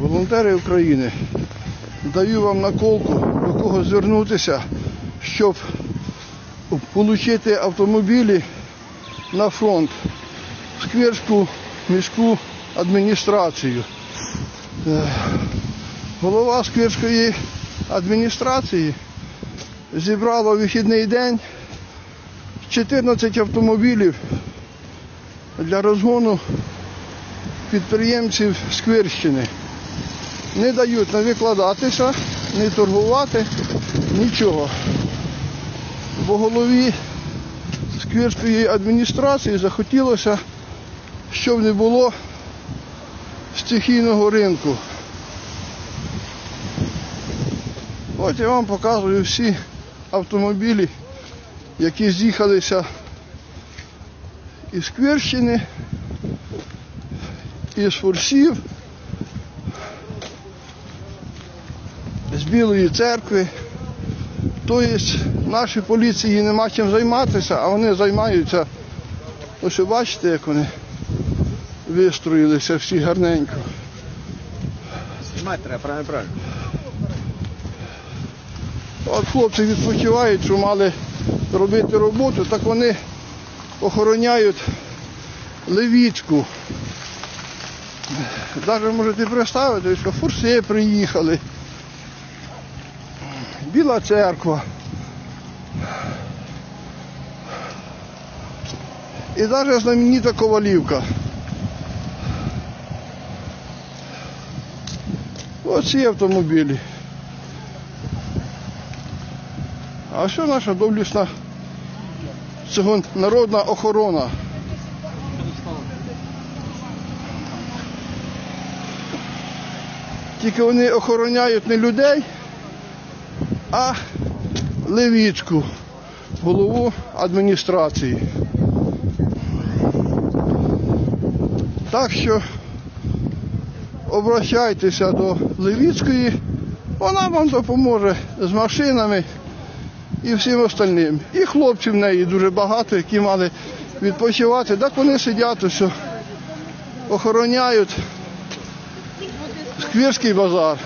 Волонтери України, даю вам наколку, до кого звернутися, щоб отримати автомобілі на фронт, в Сквирську міську адміністрацію. Е, Голова Сквирської адміністрації зібрала вихідний день 14 автомобілів для розгону підприємців Сквирщини. Не дають не викладатися, не торгувати, нічого. Бо голові Сквирської адміністрації захотілося, щоб не було стихійного ринку. От я вам показую всі автомобілі, які з'їхалися із Сквирщини, із Фурсів, з Білої церкви. Тобто нашій поліції нема чим займатися, а вони займаються. Ось бачите, як вони вистроїлися всі гарненько. Знімати треба, правильно, правильно. От хлопці відпочивають, що мали робити роботу, так вони охороняють Левіцьку. Навіть можете представити, що фурси приїхали. Біла церква. І навіть знаменита Ковалівка. Оці автомобілі. А що наша доблісна цього народна охорона? Тільки вони охороняють не людей, а Левіцьку, голову адміністрації. Так що обращайтеся до Левіцької, вона вам допоможе з машинами і всім остальним. І хлопців в неї дуже багато, які мали відпочивати. Так вони сидять ось, охороняють Сквірський базар.